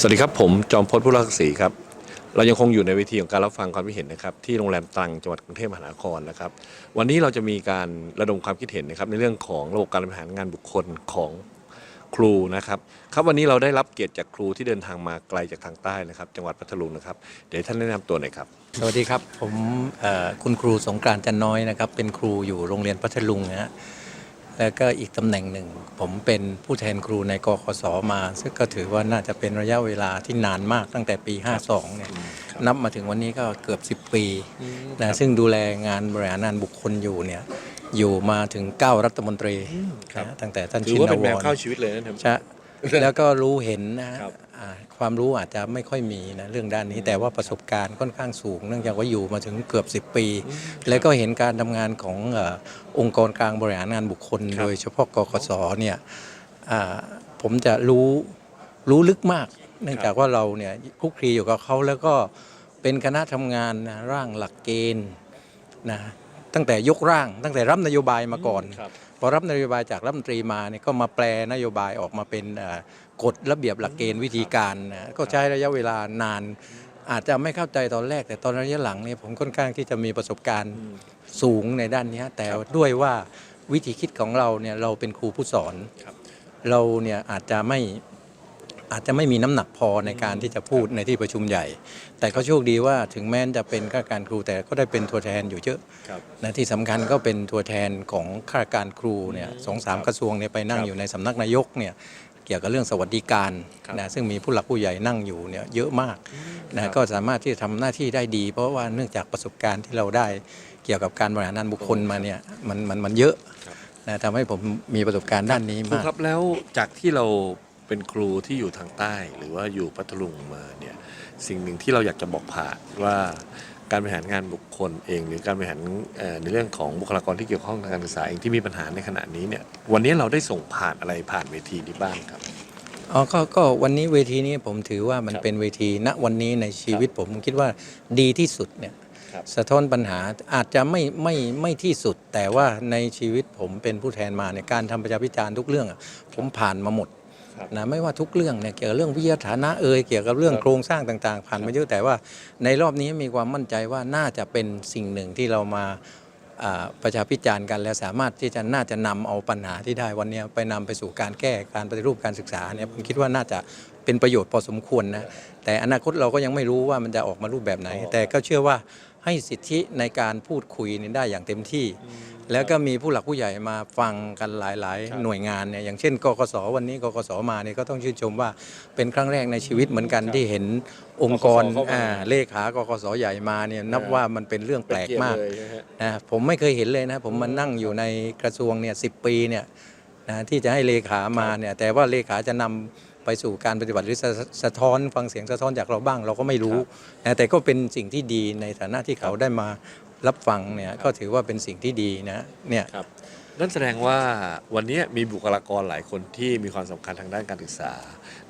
สวัสดีครับ ผมจอมพจน์ผู้รักศรีครับ เรายังคงอยู่ในเวทีของการรับฟังความคิดเห็นนะครับที่โรงแรมตรังจังหวัดกรุงเทพมหานครนะครับ วันนี้เราจะมีการระดมความคิดเห็นนะครับในเรื่องของระบบการบริหารงานบุคคลของครูนะครับครับวันนี้เราได้รับเกียรติจากครูที่เดินทางมาไกลจากทางใต้นะครับ จังหวัดพัทลุงนะครับเดี๋ยวให้ท่านแนะนำตัวหน่อยครับ สวัสดีครับ ผมเอ่อคุณครูสงกรานต์จันน้อยนะครับ เป็นครูอยู่โรงเรียนพัทลุงนะฮะ แล้วก็อีกตำแหน่งหนึ่ง ผมเป็นผู้แทนครูในกคศมา ซึ่งก็ถือว่าน่าจะเป็นระยะเวลาที่นานมากตั้งแต่ปี 52 เนี่ยนับมาถึงวันนี้ก็เกือบ 10 ปีนะซึ่งดูแลงานบริหารงานบุคคลอยู่เนี่ยอยู่มาถึง 9 รัฐมนตรีครับนะตั้งแต่ท่านถืชิอนว่าเป็นวแบบรเข้าชีวิตเลยนะครับใช่ แล้วก็รู้เห็นนะฮะครับอ่าความรู้อาจจะไม่ค่อยมีนะเรื่องด้านนี้แต่ว่าประสบการณ์ค่อนข้างสูง เนื่องจากว่าอยู่มาถึงเกือบ 10 ปี แล้วก็เห็นการทำงานของเออองค์กรกลางบริหารงานบุคคลครับโดยเฉพาะกกสเนี่ยอ่าผมจะรู้รู้ลึกมาก เนื่องจากว่าเราเนี่ยคลุกคลีอยู่กับเขาแล้วก็เป็นคณะทำงานนะร่างหลักเกณฑ์ นะ ตั้งแต่ยกร่าง ตั้งแต่รับนโยบายมาก่อน ครับพอรับนโยบายจากรัฐมนตรีมาเนี่ยก็มาแปลนโยบายออกมาเป็นเอ่อกฎระเบียบหลักเกณฑ์วิธีการนะก็ใช้ระยะเวลานาน อาจจะไม่เข้าใจตอนแรก แต่ตอนระยะหลังเนี่ยผมค่อนข้างที่จะมีประสบการณ์สูงในด้านเนี้ยแต่ด้วยว่าวิธีคิดของเราเนี่ยเราเป็นครูผู้สอน ครับ เราเนี่ยอาจจะไม่ อาจจะไม่มีน้ำหนักพอในการที่จะพูดในที่ประชุมใหญ่ แต่ก็โชคดีว่าถึงแม้จะเป็นข้าราชการครูแต่ก็ได้เป็นตัวแทนอยู่เยอะครับนะที่สำคัญก็เป็นตัวแทนของข้าราชการครูเนี่ยสองสามกระทรวงเนี่ยไปนั่งครับอยู่ในสำนักนายกเนี่ยเกี่ยวกับเรื่องสวัสดิการครับนะซึ่งมีผู้หลักผู้ใหญ่นั่งอยู่เนี่ยเยอะมากครันะบก็สามารถที่จะทำหน้าที่ได้ดี เพราะว่าเนื่องจากประสบการณ์ที่เราได้เกี่ยวกับการบริหารงานบุคคลมาเนี่ยมันมันมันเยอะครับนะทำให้ผมมีประสบการณ์ด้านนี้ครูมากครับแล้วจากที่เรา เป็นครูที่อยู่ทางใต้ หรือว่าอยู่พัทลุงมาเนี่ยสิ่งหนึ่งที่เราอยากจะบอกผ่านว่าการบริหารงานบุคคลเอง หรือการบริหารเอ่อในเรื่องของบุคลากรที่เกี่ยวข้องทางการศึกษาเองที่มีปัญหาในขณะนี้เนี่ยวันนี้เราได้ส่งผ่านอะไรผ่านเวทีนี้บ้างครับอ๋อก็ก็วันนี้เวทีนี้ผมถือว่ามันครับเป็นเวทีณวันนี้ในชีวิตผมคิดว่าดีที่สุดเนี่ยครับสะท้อนปัญหาอาจจะไม่ไม่ไม่ที่สุด แต่ว่าในชีวิตผมเป็นผู้แทนมาในยการทำประชาพิจารณ์ทุกเรื่องอะผมผ่านมาหมดครับ นะไม่ว่าทุกเรื่องเนี่ยเกี่ยวกับเรื่องวิทยาฐานะเอ่ยเกี่ยวกับเรื่องครับโครงสร้างต่างๆ ผ่านมาเยอะแต่ว่าในรอบนี้มีความมั่นใจว่าน่าจะเป็นสิ่งหนึ่งที่เรามาอ่าประชาพิจารณ์กันแล้วสามารถที่จะน่าจะนำเอาปัญหาที่ได้วันเนี้ยไปนำไปสู่การแก้การปฏิรูปการศึกษาเนี่ยผมคิดว่าน่าจะเป็นประโยชน์พอสมควรนะแต่อนาคตเราก็ยังไม่รู้ว่ามันจะออกมารูปแบบไหนอ๋อแต่ก็เชื่อว่า ให้สิทธิในการพูดคุยนี่ได้อย่างเต็มที่ แล้วก็มีผู้หลักผู้ใหญ่มาฟังกันหลายครับๆหน่วยงานเนี่ยอย่างเช่นกกสวันนี้กกสมาเนี่ยก็ต้องชื่นชมว่าเป็นครั้งแรกในชีวิตเหมือนกันที่เห็นองค์กรกกสเข้ามาอ่าเลขากกสใหญ่มาเนี่ยนับว่ามันเป็นเรื่องแปลกมากเนเยนะฮะนะผมไม่เคยเห็นเลยนะผมมานั่งอยู่ในกระทรวงเนี่ยสิปีเนี่ยนะที่จะให้เลขามาเนี่ยแต่ว่าเลขาจะนำ ไปสู่การปฏิบัติหรือสะสะท้อนฟังเสียงสะท้อนจากเราบ้างเราก็ไม่รู้นะแต่ก็เป็นสิ่งที่ดีในฐานะที่เขาได้มารับฟังเนี่ยก็ถือว่าเป็นสิ่งที่ดีนะเนี่ยครับนั่นแสดงว่าวันนี้มีบุคลากรหลายคนที่มีความสำคัญทางด้านการศึกษา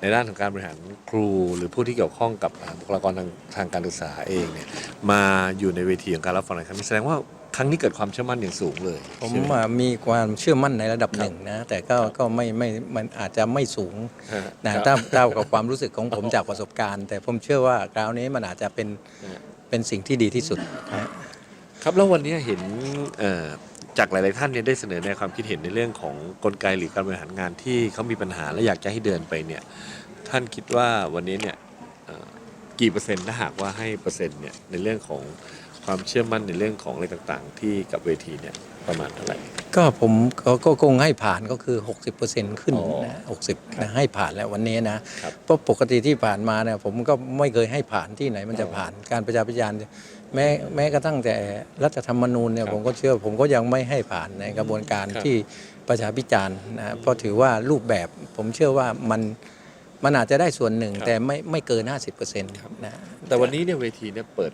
ในด้านของการบริหารครู หรือผู้ที่เกี่ยวข้องกับอ่าบุคลากรทางทางการศึกษาเองเนี่ยมาอยู่ในเวทีของการรับฟังในครั้งนี้แสดงว่า ครั้งนี้เกิดความเชื่อมั่นอย่างสูงเลยผมใช่ไหอะมีความเชื่อมั่นในระดับครับหนึ่งนะ แต่ก็ก็ไม่ไม่มันอาจจะไม่สูงฮะ นะครับเท่าเท่ากับความรู้สึกของผมจากประสบการณ์ แต่ผมเชื่อว่าคราวนี้มันอาจจะเป็นฮะเป็นสิ่งที่ดีที่สุดนะ ครับแล้ววันนี้เห็นเอ่อจากหลาย ๆ ท่านเนี่ยได้เสนอในความคิดเห็นในเรื่องของกลไกหรือการบริหารงานที่เขามีปัญหาและอยากจะให้เดินไปเนี่ยท่านคิดว่าวันนี้เนี่ยเอ่อกี่เปอร์เซ็นต์ถ้าหากว่าให้เปอร์เซ็นต์เนี่ยในเรื่องของ ความเชื่อมั่นในเรื่องของอะไรต่างๆ ที่กับเวทีเนี่ยประมาณเท่าไหร่ ก็ผมก็ก็คงให้ผ่านก็คือ 60%ขึ้นอ๋อนะ60นะให้ผ่านแล้ววันนี้นะครับ เพราะปกติที่ผ่านมาเนี่ยผมก็ไม่เคยให้ผ่านที่ไหนมันจะอ๋อผ่านการประชาพิจารณ์แม้แม้กระทั่งแต่รัฐธรรมนูญเนี่ยครับผมก็เชื่อผมก็ยังไม่ให้ผ่านในกระบวนการครับ ที่ประชาพิจารณ์นะเพราะถือว่ารูปแบบผมเชื่อว่ามันมันอาจจะได้ส่วนหนึ่งครับแต่ไม่ไม่เกิน 50%นะ แต่วันนี้เนี่ยเวทีเนี่ยเปิด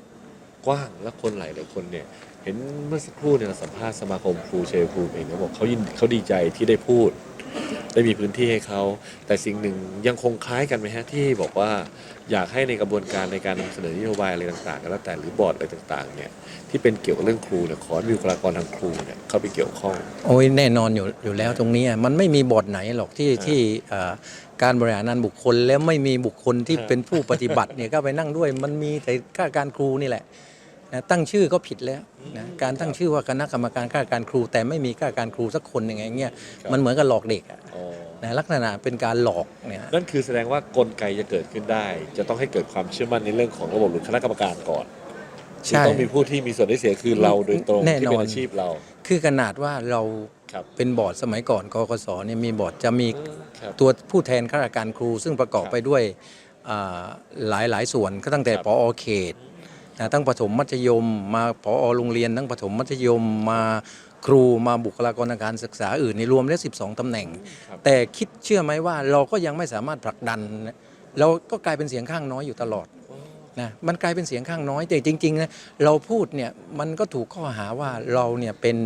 กว้างและคนหลายหลายคนเนี่ยเห็นเมื่อสักครู่เนี่ยเราสัมภาษณ์สมาคมครูชัยภูมิเองเขาบอกเขายินเขาดีใจที่ได้พูด ได้มีพื้นที่ให้เขา แต่สิ่งหนึ่งยังคงคล้ายกันไหมฮะที่บอกว่าอยากให้ในกระบวนการในการนำเสนอนโยบายอะไรต่างๆก็แล้วแต่หรือบอร์ดอะไรต่างๆเนี่ยที่เป็นเกี่ยวกับเรื่องครูเนี่ยขอให้มีบุคลากรทางครูเนี่ยเข้าไปเกี่ยวข้อง โอ้ยแน่นอนอยู่อยู่แล้วตรงนี้อะมันไม่มีบทไหนหรอกที่อ่าที่เอ่อการบริหารงานบุคคลแล้วไม่มีบุคคลที่ครับเป็นผู้ปฏิบัติเนี่ยก็ไปนั่งด้วยมันมีแต่ข้าราชการครูนี่แหละ นะตั้งชื่อก็ผิดแล้วนะการตั้งชื่อว่าคณะกรรมการข้าราชการครู แต่ไม่มีข้าราชการครูสักคนอย่างเงี้ยมันเหมือนกับหลอกเด็กอะอ๋อนะลักษณะเป็นการหลอกเนี่ยนั่นคือแสดงว่ากลไกจะเกิดขึ้นได้ จะต้องให้เกิดความเชื่อมั่นในเรื่องของระบบหรือคณะกรรมการก่อนคือใช่ต้องมีผู้ที่มีส่วนได้เสียคือเราโดยตรงแน่ที่นอนเป็นอาชีพเรา คือขนาดว่าเราครับเป็นบอร์ดสมัยก่อนกกศเนี่ยมีบอร์ดจะมีครับตัวผู้แทนข้าราชการครู ซึ่งประกอบครับไปด้วยอ่าหลายหลายส่วนก็ตั้งแต่ครับปอเขต นะตั้งประถมมัธยม มาปอโรงเรียนทั้งประถมมัธยมมาครูมาบุคลากรทางการศึกษาอื่นในรวมแล้ว 12 ตำแหน่งครับแต่คิดเชื่อไหมว่าเราก็ยังไม่สามารถผลักดันนะเราก็กลายเป็นเสียงข้างน้อยอยู่ตลอดนะมันกลายเป็นเสียงข้างน้อยแต่จริงๆนะเราพูดเนี่ยมันก็ถูกข้อหาว่าเราเนี่ยเป็น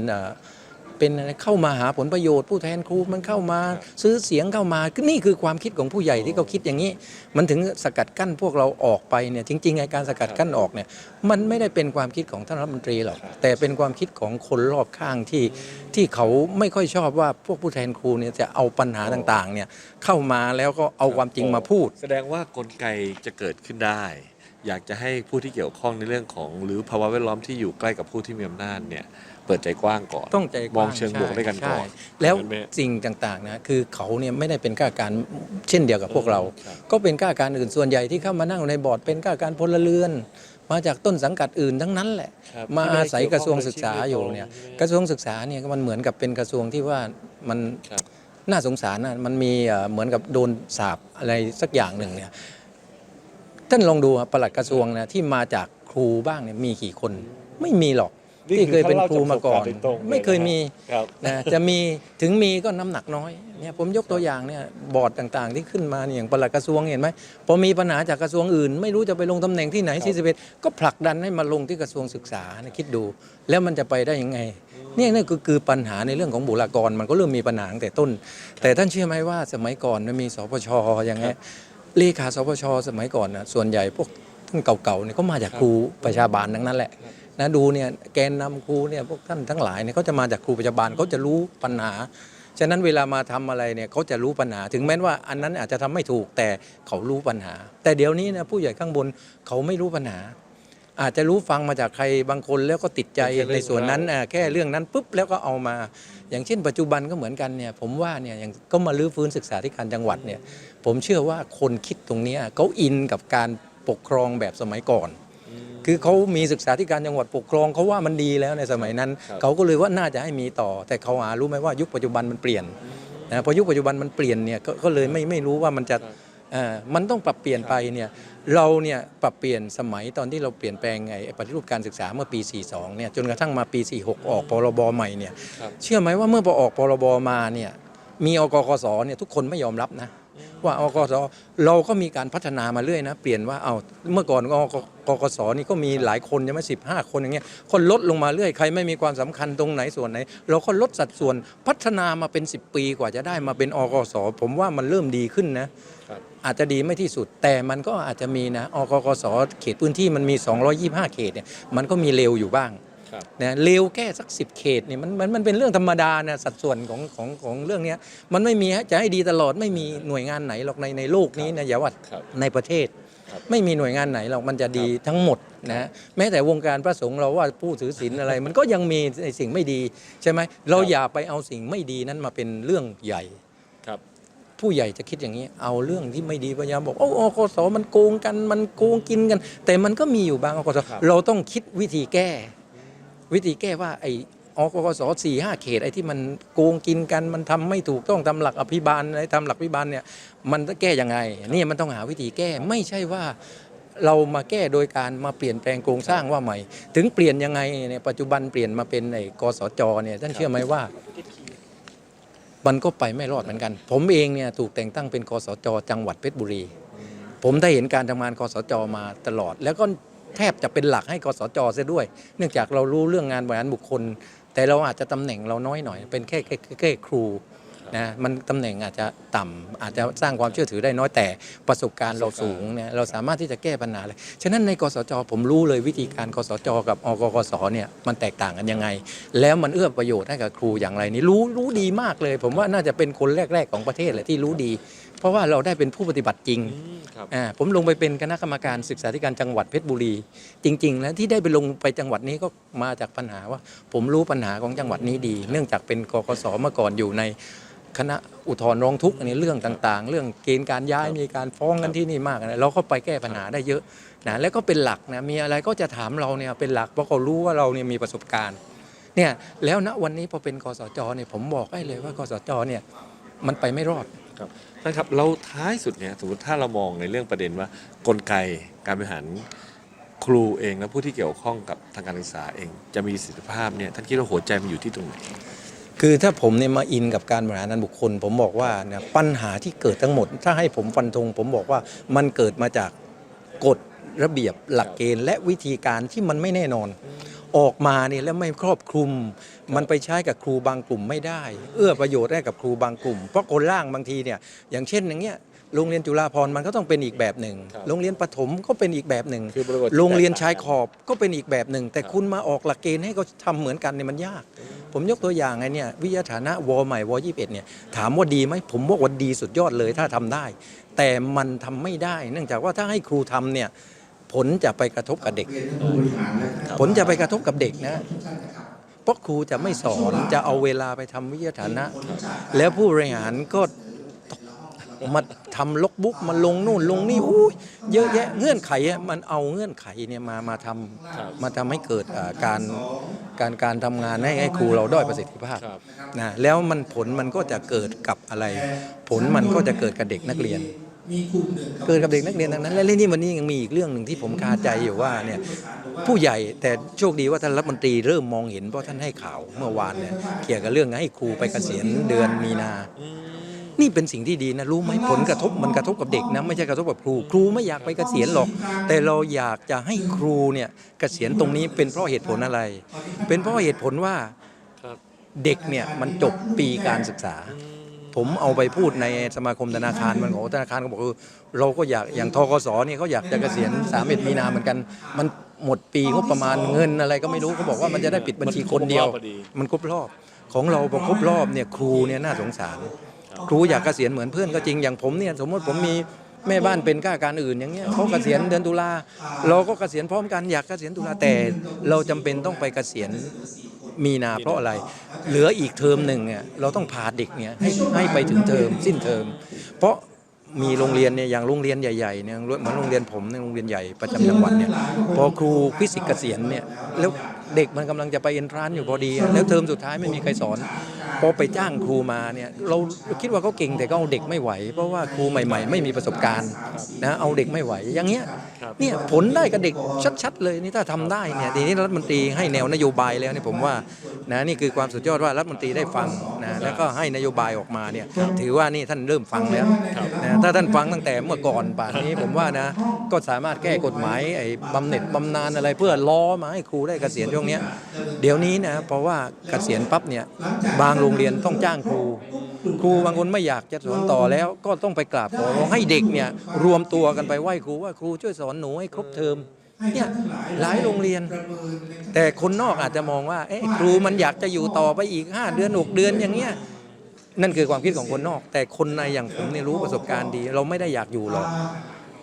เอ่อเป็นอะไรเข้ามาหาผลประโยชน์ผู้แทนครูมันเข้ามาซื้อเสียงเข้ามาก็นี่คือความคิดของผู้ใหญ่ที่เขาคิดอย่างนี้ มันถึงสกัดกั้นพวกเราออกไปเนี่ยจริงๆไงการสกัดกั้นออกเนี่ยมันไม่ได้เป็นความคิดของท่านรัฐมนตรีหรอกแต่เป็นความคิดของคนรอบข้างที่ที่เขาไม่ค่อยชอบว่าพวกผู้แทนครูเนี่ยจะเอาปัญหาต่างๆเนี่ยเข้ามาแล้วก็เอาความจริงมาพูด แสดงว่ากลไกจะเกิดขึ้นได้ อยากจะให้ผู้ที่เกี่ยวข้องในเรื่องของ หรือภาวะแวดล้อมที่อยู่ใกล้กับผู้ที่มีอำนาจเนี่ย เปิดใจกว้างก่อนต้องใจกมว้าองเชิงบวกด้วยกันก่อน ใช่แล้วเห็นไหมสิ่งต่างๆนะคือเขาเนี่ยไม่ได้เป็นข้าราชการเช่นเดียวกับพวกเรา ครับ ก็เป็นข้าราชการอื่นส่วนใหญ่ที่เข้ามานั่งในบอร์ดเป็นข้าราชการพลเรือน มาจากต้นสังกัดอื่นทั้งนั้นแหละ ครับมาที่ไได้อาศัยกระทรวงเกี่ศึวกข้ษาองอยู่โดเนี่ยใช่ไหมกระทรวงศึกษาเนี่ยมันเหมือนกับเป็นกระทรวงที่ว่ามันครับน่าสงสารนะมันมีเอ่อเหมือนกับโดนสาบอะไรสักอย่างหนึ่งเนี่ยท่านลองดูอะปลัดกระทรวงนะที่มาจากครูบ้างเนี่ยมีกี่คนไม่มีหรอกนี่ ที่คือเคยเป็นครูมาก่อนท่านเล่าจากประสบการณ์โดยตรงเลยไม่เคยนะฮะมีครับนะจะมีถึงมีก็น้ำหนักน้อยเนี่ยผมยกตัวอย่างเนี่ยบอร์ดต่างๆ ที่ขึ้นมาเนี่ยอย่างปลัดกระทรวงเห็นไหมพอมีปัญหาจากกระทรวงอื่น ไม่รู้จะไปลงตำแหน่งที่ไหนที่สิบเอ็ดก็ผลักดันให้มาลงที่กระทรวงศึกษานะคิดดู แล้วมันจะไปได้ยังไงเนี่ยนี่คือคือปัญหาในเรื่องของบุคลากรมันก็เริ่มมีปัญหาตั้งแต่ต้น แต่ท่านเชื่อไหมว่าสมัยก่อนมันมีสปชอย่างเงี้ยเลขาสปชสมัยก่อนนะส่วนใหญ่พวกท่านเก่าๆเนี่ยก็มาจากครูประชาบาลทั้งนั้นแหละ นะดูเนี่ยแกนนำครูเนี่ยพวกท่านทั้งหลายเนี่ยเขาจะมาจากครูปัจจุบันเขาจะรู้ปัญหา ฉะนั้นเวลามาทำอะไรเนี่ยเขาจะรู้ปัญหา ถึงแม้ว่าอันนั้นอาจจะทำไม่ถูกแต่เขารู้ปัญหา แต่เดี๋ยวนี้นะผู้ใหญ่ข้างบนเขาไม่รู้ปัญหา อาจจะรู้ฟังมาจากใครบางคนแล้วก็ติดใจเป็นแค่เรื่องในส่วนนั้นเล่าอะแค่เรื่องนั้นปุ๊บแล้วก็เอามา อย่างเช่น ปัจจุบันก็เหมือนกันเนี่ยผมว่าเนี่ยอย่างก็มาลื้อฟื้นศึกษาธิการจังหวัดเนี่ยผมเชื่อว่าคนคิดตรงเนี้ยเขาอินกับการปกครองแบบสมัยก่อน คือเขามีศึกษาธิการจังหวัดปกครองเขาว่ามันดีแล้วในสมัยนั้นครับเขาก็เลยว่าน่าจะให้มีต่อ แต่เขาหารู้ไหมว่ายุคปัจจุบันมันเปลี่ยนนะพอยุคปัจจุบันมันเปลี่ยนเนี่ยก็ก็เลยไม่ไม่รู้ว่ามันจะเอ่อมันต้องปรับเปลี่ยนไปเนี่ยเราเนี่ยปรับเปลี่ยนสมัยตอนที่เราเปลี่ยนแปลงไงปฏิรูปการศึกษาเมื่อปี 42 เนี่ยจนกระทั่งมาปี 46 ออกพรบใหม่เนี่ยครับเชื่อไหมว่าเมื่อพอออกพรบมาเนี่ยมีอกกสเนี่ยทุกคนไม่ยอมรับนะ ว่าอกสเราก็มีการพัฒนามาเรื่อยนะ เปลี่ยนว่าเอาเมื่อก่อนอกกสนี่ก็มีหลายคนใช่ไหมสิบห้าคนอย่างเงี้ยคนลดลงมาเรื่อยใครไม่มีความสำคัญตรงไหนส่วนไหน เราก็ลดสัดส่วนพัฒนามาเป็น 10 ปีกว่าจะได้มาเป็นอกสผมว่ามันเริ่มดีขึ้นนะครับอาจจะดีไม่ที่สุดแต่มันก็อาจจะมีนะอกกสเขตพื้นที่มันมี 225 เขตเนี่ยมันก็มีเร็วอยู่บ้างครับ นะเร็วแค่สักสิบเขตเนี่ยมันมันมันเป็นเรื่องธรรมดานะสัดส่วนของของของเรื่องเนี้ยมันไม่มีฮะจะให้ดีตลอดไม่มีหน่วยงานไหนหรอกในในโลกนี้นะอย่าว่าครับในประเทศครับไม่มีหน่วยงานไหนหรอกมันจะดีทั้งหมดนะแม้แต่วงการพระสงฆ์เราว่าผู้ถือศีลอะไร มันก็ยังมีในสิ่งไม่ดีใช่ไหมเราอย่าไปเอาสิ่งไม่ดีนั้นมาเป็นเรื่องใหญ่ครับผู้ใหญ่จะคิดอย่างนี้ เอาเรื่องที่ไม่ดีพยายามบอกโอ้อคสมันโกงกันมันโกงกินกัน แต่มันก็มีอยู่บางอคสครับเราต้องคิดวิธีแก้ วิธีแก้ว่าไอ้อกสสี่ห้าเขตไอ้ที่มันโกงกินกันมันทำไม่ถูกต้องทำหลักอภิบาลอะไรทำหลักพิบาลเนี่ยมันจะแก้ยังไงนี่มันต้องหาวิธีแก้ไม่ใช่ว่าเรามาแก้โดยการมาเปลี่ยนแปลงโครงสร้างว่าใหม่ ถึงเปลี่ยนยังไงเนี่ยปัจจุบันเปลี่ยนมาเป็นไอ้กสจเนี่ยท่านเชื่อไหมว่า มันก็ไปไม่รอดเหมือนกัน ผมเองเนี่ยถูกแต่งตั้งเป็นกสจจังหวัดเพชรบุรี ผมได้เห็นการทำงานกสจมาตลอด แล้วก็ แทบจะเป็นหลักให้กสจเสียด้วย เนื่องจากเรารู้เรื่องงานบริหารบุคคล แต่เราอาจจะตำแหน่งเราน้อยหน่อย เป็นแค่แค่แค่แค่ครูนะมันตำแหน่งอาจจะต่ำอาจจะสร้างความเชื่อถือได้น้อยแต่ประสบการณ์เราสูงเนี่ยเราสามารถที่จะแก้ปัญหาเลยฉะนั้นในกสจผมรู้เลยวิธีการกสจกับอกกสเนี่ยมันแตกต่างกันยังไง แล้วมันเอื้อประโยชน์ให้กับครูอย่างไรนี่รู้รู้ดีมากเลย ผมว่าน่าจะเป็นคนแรก ๆ ของประเทศเลยที่รู้ดี เพราะว่าเราได้เป็นผู้ปฏิบัติจริงอืมครับอ่าผมลงไปเป็นคณะกรรมการศึกษาธิการจังหวัดเพชรบุรี จริง ๆ แล้วที่ได้ไปลงไปจังหวัดนี้ก็มาจากปัญหาว่า ผมรู้ปัญหาของจังหวัดนี้ดี เนื่องจากเป็นกกสเมื่อก่อนอยู่ในคณะอุทธรณ์ร้องทุกข์อันนี้เรื่องต่างๆ เรื่องเกณฑ์การย้ายมีการฟ้องกันที่นี่มากนะเราก็ไปแก้ปัญหาได้เยอะนะแล้วก็เป็นหลักนะมีอะไรก็จะถามเราเนี่ยเป็นหลักเพราะเขารู้ว่าเราเนี่ยมีประสบการณ์เนี่ยแล้วณวันนี้พอเป็นกสจเนี่ยผมบอกได้เลยว่ากสจเนี่ยมันไปไม่รอด ครับท่านครับเราท้ายสุดเนี่ยสมมติถ้าเรามองในเรื่องประเด็นว่ากลไกการบริหารครูเองและผู้ที่เกี่ยวข้องกับทางการศึกษาเองจะมีประสิทธิภาพเนี่ยท่านคิดว่าหัวใจมันอยู่ที่ตรงไหนคือถ้าผมเนี่ยมาอินกับการบริหารงานบุคคล ผมบอกว่าเนี่ยปัญหาที่เกิดทั้งหมด ถ้าให้ผมฟันธงผมบอกว่ามันเกิดมาจากกฎระเบียบหลักเกณฑ์ และวิธีการที่มันไม่แน่นอน ออกมาเนี่ยแล้วไม่ครอบคลุม มันไปใช้กับครูบางกลุ่มไม่ได้ เอื้อประโยชน์ให้กับครูบางกลุ่ม เพราะคนล่างบางทีเนี่ยอย่างเช่นอย่างเงี้ยโรงเรียนจุฬาภรณ์มันก็ต้องเป็นอีกแบบหนึ่งครับโรงเรียนประถมก็เป็นอีกแบบหนึ่งคือบริบทที่โรงเรียนแตกต่างชายขอบก็เป็นอีกแบบหนึ่ง แต่ครับคุณมาออกหลักเกณฑ์ให้เขาทำเหมือนกันเนี่ยมันยาก ผมยกตัวอย่างไงเนี่ยวิทยาฐานะวใหม่วยี่สิบเอ็ดเนี่ยถามว่าดีไหมผมบอกว่าดีสุดยอดเลยถ้าทำได้ แต่มันทำไม่ได้ เนื่องจากว่าถ้าให้ครูทำเนี่ย ผลจะไปกระทบกับเด็ก ผลจะไปกระทบกับเด็กนะเพราะครูจะไม่สอนจะเอาเวลาไปทำวิทยาฐานะ แล้วผู้บริหารก็มาทำลกบุ๊กมาลงนู่นลงนี่อู้ยเยอะแยะเงื่อนไขอะมันเอาเงื่อนไขเนี่ยมามาทครับำมาทำให้เกิดอ่าการการการทำงานให้ให้ครูเราด้อยประสิทธิภาพครับนะแล้วมันผลมันก็จะเกิดกับอะไร ผลมันก็จะเกิดกับเด็กนักเรียน เกิดกับเด็กนักเรียนทั้งนั้น และเรื่องนี้วันนี้ยังมีอีกเรื่องหนึ่งที่ผมคาใจอยู่ว่าเนี่ยผู้ใหญ่แต่โชคดีว่าท่านรัฐมนตรีเริ่มมองเห็นเพราะท่านให้ข่าวเมื่อวานเนี่ยเกี่ยวกับเรื่องให้ครูไปเกษียณเดือนมีนา นี่เป็นสิ่งที่ดีนะรู้ไหมผลกระทบมันกระทบกับเด็กนะไม่ใช่กระทบกับครู ครูไม่อยากไปเกษียณหรอก แต่เราอยากจะให้ครูเนี่ยเกษียณตรงนี้เป็นเพราะเหตุผลอะไร เป็นเพราะเหตุผลว่าครับเด็กเนี่ยมันจบปีการศึกษา ผมเอาไปพูดในสมาคมธนาคารมันของธนาคารก็บอกเออเราก็อยากอย่างทกสเนี่ยเขาอยากจะเกษียณ3 1มีนาเหมือนกัน มันหมดปีงบประมาณเงินอะไรก็ไม่รู้เขาบอกว่ามันจะได้ปิดบัญชีคนเดียว มันครบรอบ ของเราพอครบรอบเนี่ยครูเนี่ยน่าสงสาร ครูอยากเกษียณเหมือนเพื่อนก็จริงอย่างผมเนี่ยสมมติผมมีแม่บ้านเป็นข้าการอื่นอย่างเงี้ยเขาเกษียณเดือนตุลาเราก็เกษียณพร้อมกันอยากเกษียณตุลาแต่เราจำเป็นต้องไปเกษียณ มีนาเพราะอะไร เหลืออีกเทอมหนึ่งเนี่ยเราต้องพาเด็กเนี่ยให้ให้ไปถึงเทอมสิ้นเทอม เพราะมีโรงเรียนเนี่ยอย่างโรงเรียนใหญ่ๆเนี่ยเหมือนโรงเรียนผมเนี่ยโรงเรียนใหญ่ประจำจังหวัดเนี่ยพอครูฟิสิกส์เกษียณเนี่ยแล้ว เด็กมันกำลังจะไปเอ็นทรานซ์อยู่พอดี แล้วเทอมสุดท้ายไม่มีใครสอน พอไปจ้างครูมาเนี่ยเราคิดว่าเขาเก่งแต่ก็เอาเด็กไม่ไหว เพราะว่าครูใหม่ ๆ ไม่มีประสบการณ์นะเอาเด็กไม่ไหว อย่างเงี้ยครับเนี่ยผลได้กับเด็กชัดๆเลยนี่ถ้าทำได้เนี่ยทีนี้รัฐมนตรีให้แนวนโยบายแล้วเนี่ยผมว่านะนี่คือความสุดยอดว่ารัฐมนตรีได้ฟังนะแล้วก็ให้นโยบายออกมาเนี่ยถือว่านี่ท่านเริ่มฟังแล้วนะถ้าท่านฟังตั้งแต่เมื่อก่อนป่านนี้ผมว่านะก็สามารถแก้กฎหมายไอ้บำเหน็จบำนาญอะไรเพื่อล้อมาให้ครูได้เกษียณช่วงเนี้เดี๋ยวนี้นะเพราะว่าเกษียณปั๊บเนี่ยบางโรงเรียนต้องจ้างครู ครูบางคนไม่อยากจะสอนต่อแล้วก็ต้องไปกราบขอร้องให้เด็กเนี่ยรวมตัวกันไปไหว้ครูว่าครูช่วยสอนหนูให้ครบเทอมเนี่ยหลายโรงเรียน แต่คนนอกอาจจะมองว่าเอ๊ะครูมันอยากจะอยู่ต่อไปอีก 5 เดือน 6 เดือนอย่างเงี้ยนั่นคือความคิดของคนนอก แต่คนในอย่างผมเนี่ยรู้ประสบการณ์ดี เราไม่ได้อยากอยู่หรอก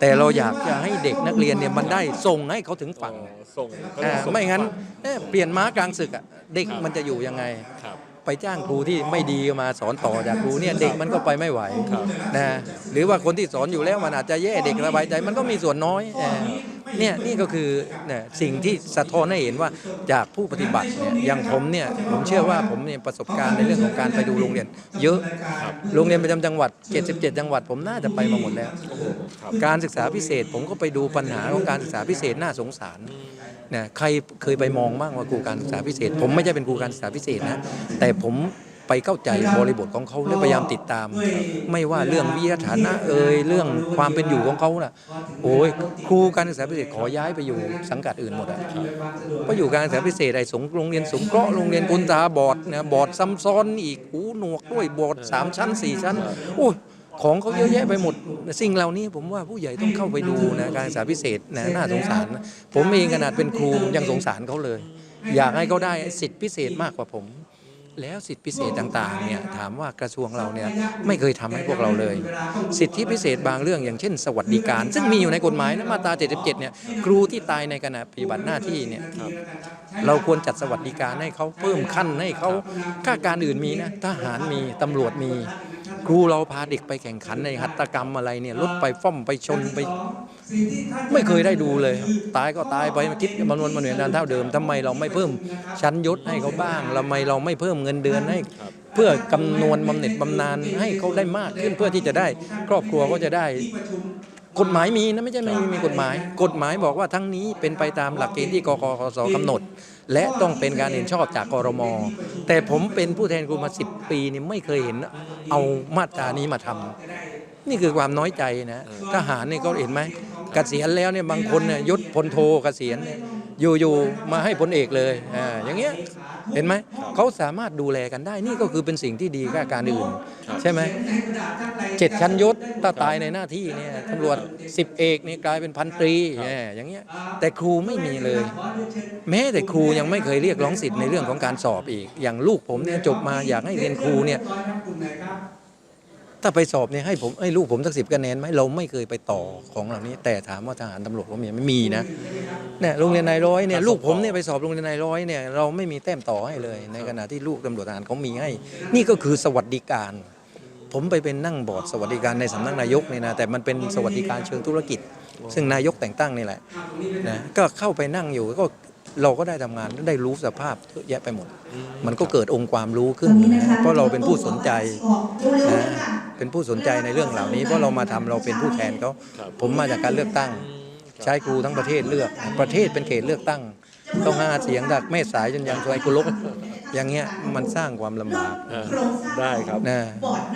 แต่เราอยากจะให้เด็กนักเรียนเนี่ยมันได้ส่งให้เขาถึงฝั่งอ๋อส่งอ่าไม่งั้นเอ๊ะเปลี่ยนม้ากลางศึกอะเด็กมันจะอยู่ยังไง ครับ ไปจ้างครูที่ไม่ดีมาสอนต่อจากครูเนี่ยเด็กมันก็ไปไม่ไหวครับ นะหรือว่าคนที่สอนอยู่แล้วมันอาจจะแย่เด็กระบายใจมันก็มีส่วนน้อยเออ เนี่ยนี่ก็คือเนี่ยสิ่งที่สะท้อนให้เห็นว่าจากผู้ปฏิบัติเนี่ยอย่างผมเนี่ยผมเชื่อว่าผมเนี่ยประสบการณ์ในเรื่องของการไปดูโรงเรียน เยอะโรงเรียนประจำจังหวัด 77 จังหวัด ผมน่าจะไปมาหมดแล้วครับการศึกษาพิเศษผมก็ไปดูปัญหาของการศึกษาพิเศษน่าสงสารนะใครเคยไปมองบ้างว่าครูการศึกษาพิเศษ ผมไม่ใช่เป็นครูการศึกษาพิเศษนะแต่ผม ไปเข้าใจบริบทของเขาและพยายามติดตาม ไม่ว่าเรื่องวิทยาฐานะเอ่ยเรื่องความเป็นอยู่ของเขาน่ะโอ้ยครูการศึกษาพิเศษขอย้ายไปอยู่สังกัดอื่นหมดอะเพราะอยู่การศึกษาพิเศษไอ้สงโรงเรียนสงเคราะห์โรงเรียนกุนตาบอดนะบอดซ้ำซ้อนอีกหูหนวกด้วยบอดสามชั้นสี่ชั้นโอ้ยของเขาเยอะแยะไปหมด สิ่งเหล่านี้ผมว่าผู้ใหญ่ต้องเข้าไปดูนะการศึกษาพิเศษนะน่าสงสารนะผมเองขนาดเป็นครูผมยังสงสารเขาเลย อยากให้เขาได้สิทธิพิเศษมากกว่าผม แล้วสิทธิพิเศษต่างๆเนี่ยถามว่ากระทรวงเราเนี่ยไม่เคยทำให้พวกเราเลย สิทธิพิเศษบางเรื่องอย่างเช่น สวัสดิการ ซึ่งมีอยู่ในกฎหมายนะมาตรา 77 เนี่ยครูที่ตายในขณะปฏิบัติหน้าที่เนี่ยเราควรจัดสวัสดิการให้เขาเพิ่มขั้นให้เขาข้าการอื่นมีนะทหารมีตำรวจมี ครูเราพาเด็กไปแข่งขันในหัตถกรรมอะไรเนี่ยรถไปฟ่อมไปชนไป ไม่เคยได้ดูเลย ตายก็ตายไปมาคิดมันวนมาเหนือนเท่าเดิมทำไมเราไม่เพิ่มชั้นยศให้เขาบ้างทำไมเราไม่เพิ่มเงินเดือนให้ เพื่อกำนวนบำเหน็จบำนาญให้เขาได้มากขึ้นเพื่อที่จะได้ ครอบครัวก็จะได้กฎหมายมีนะไม่ใช่ไม่มีกฎหมาย กฎหมายบอกว่าทั้งนี้เป็นไปตามหลักเกณฑ์ที่กกคสกำหนด และต้องเป็นการเห็นชอบจากกรมแต่ผมเป็นผู้แทนครูมาสิบปีนี่ไม่เคยเห็นเอามาตรานี้มาทำนี่คือความน้อยใจนะทหารนี่ก็เห็นไหม เกษียณแล้วเนี่ยบางคนเนี่ยยศพลโทเกษียณเนี่ยอยู่ๆมาให้พลเอกเลยอ่าอย่างเงี้ยเห็นไหมเขาสามารถดูแลกันได้นี่ก็คือเป็นสิ่งที่ดีกับการอื่น ใช่ไหมเจ็ดชั้นยศถ้าตายในหน้าที่เนี่ยตำรวจสิบเอกนี่กลายเป็นพันตรีเนี่ยอย่างเงี้ยแต่ครูไม่มีเลย แม้แต่ครูยังไม่เคยเรียกร้องสิทธิ์ในเรื่องของการสอบอีก อย่างลูกผมเนี่ยจบมาอยากให้เรียนครูเนี่ย ถ้าไปสอบเนี่ยให้ผมให้ลูกผมสักสิบคะแนนไหมเราไม่เคยไปต่อของเหล่านี้ แต่ถามว่าทหารตำรวจเขามีไม่มีนะเนี่ยโรงเรียนนายร้อยเนี่ยการสอบลูกผมเนี่ยไปสอบโรงเรียนนายร้อยเนี่ยเราไม่มีแต้มต่อให้เลย ในขณะที่ลูกตำรวจทหารเขามีให้ นี่ก็คือสวัสดิการ ผมไปเป็นนั่งบอร์ดสวัสดิการในสำนักนายกเนี่ยนะแต่มันเป็นสวัสดิการเชิงธุรกิจ ซึ่งนายกแต่งตั้งนี่แหละนะก็เข้าไปนั่งอยู่ก็ เราก็ได้ทำงานได้รู้สภาพเยอะแยะไปหมด มันก็เกิดองค์ความรู้ขึ้น เพราะเราเป็นผู้สนใจนะเป็นผู้สนใจในเรื่องเหล่านี้เพราะเรามาทำเราเป็นผู้แทนเขาครับผมมาจากการเลือกตั้ง ใช้ครูทั้งประเทศเลือก ประเทศเป็นเขตเลือกตั้ง ต้องห้าเสียงจากแม่สายจนยังซอยกุลก อย่างเงี้ยมันสร้างความลำบากอ่าได้ครับ นะ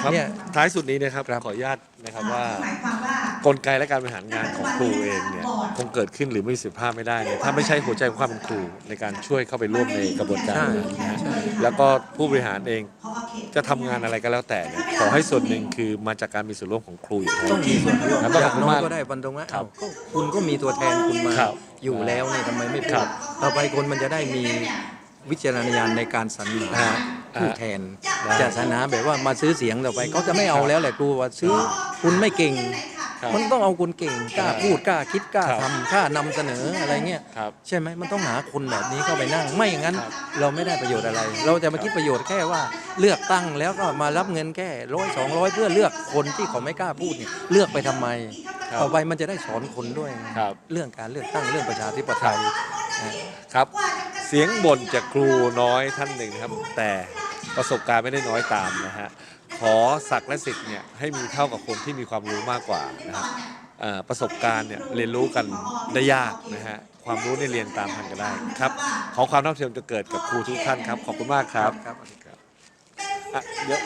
ครับเนี่ยท้ายสุดนี้นะครับครับขออนุญาตนะครับว่าหมายความว่ากลไกและการบริหารงานของครูเองเนี่ยคงเกิดขึ้นหรือไม่มีประสิทธิภาพไม่ได้เนี่ยถ้าไม่ใช่หัวใจของความเป็นครูในการช่วยเข้าไปร่วมในกระบวนการนั้นนะฮะแล้วก็ผู้บริหารเองเพราะว่าเขตจะทำงานอะไรก็แล้วแต่เนี่ยขอให้ส่วนหนึ่งคือมาจากการมีส่วนร่วมของครูอยู่แท้ต้องมีส่วนร่วมแล้วก็อขย่าอบงคุณน้อยมากก็ได้ฟันตรงว่าครัเอ้าบก็คุณก็มีตัวแทนคุณมาครับอยู่แล้วเนี่ยทำไมไม่คพูรัดบ ต่อไปคนมันจะได้มี วิจารณญาณในการสรรหาอ่าผู้แทนได้จะสรรหาแบบว่ามาซื้อเสียงต่อไปเขาจะไม่เอาแล้วแหละครูว่าซื้อคุณไม่เก่ง ครับมันต้องเอาคนเก่งกล้าพูดกล้าคิดกล้าครับทำกล้านำเสนออะไรเงี้ยครับใช่ไหมมันต้องหาคนแบบนี้เข้าไปนั่ง ไม่อย่างนั้นครับเราไม่ได้ประโยชน์อะไร เราจะมาคิดประโยชน์แค่ว่าเลือกตั้งแล้วก็มารับเงินแค่ร้อยสองร้อยเพื่อเลือกคนที่เขาไม่กล้าพูดเนี่ยเลือกไปทำไมครับต่อไปมันจะได้สอนคนด้วย ครับ เรื่องการเลือกตั้งเรื่องประชาธิปไตยนะครับ เสียงบ่นจากครูน้อยท่านหนึ่งนะครับ แต่ประสบการณ์ไม่ได้น้อยตามนะฮะขอศักดิ์และสิทธิ์เนี่ยให้มีเท่ากับคนที่มีความรู้มากกว่านะครับประสบการณ์เนี่ยเรียนรู้กันได้ยากนะฮะความรู้ในเรียนตามทันกันได้ครับขอความเท่าเทียมจะเกิดกับครูทุกท่านครับ ขอบคุณมากครับครับอะเดี๋ยว